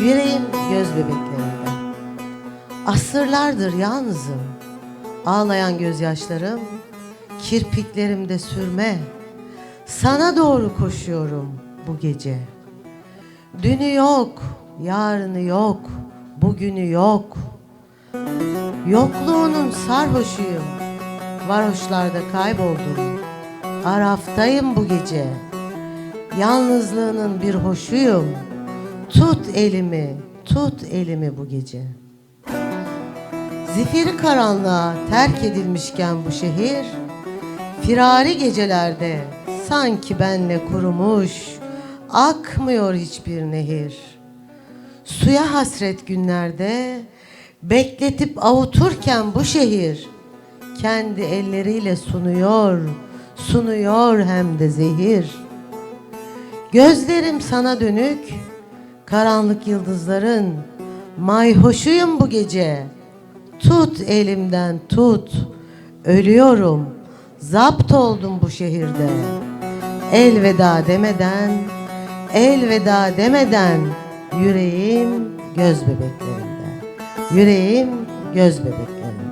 Yüreğim göz bebeklerinde. Asırlardır yalnızım. Ağlayan gözyaşlarım, kirpiklerimde sürme. Sana doğru koşuyorum bu gece. Dünü yok, yarını yok, bugünü yok. Yokluğunun sarhoşuyum. Varoşlarda kayboldum. Araftayım bu gece. Yalnızlığının bir hoşuyum. Tut elimi, tut elimi bu gece. Zifiri karanlığa terk edilmişken bu şehir, firari gecelerde sanki benle kurumuş, akmıyor hiçbir nehir. Suya hasret günlerde bekletip avuturken bu şehir kendi elleriyle sunuyor, sunuyor hem de zehir. Gözlerim sana dönük, karanlık yıldızların mayhoşuyum bu gece. Tut elimden tut, ölüyorum, zapt oldum bu şehirde. Elveda demeden, elveda demeden yüreğim göz bebeklerinde. Yüreğim göz bebeklerinde.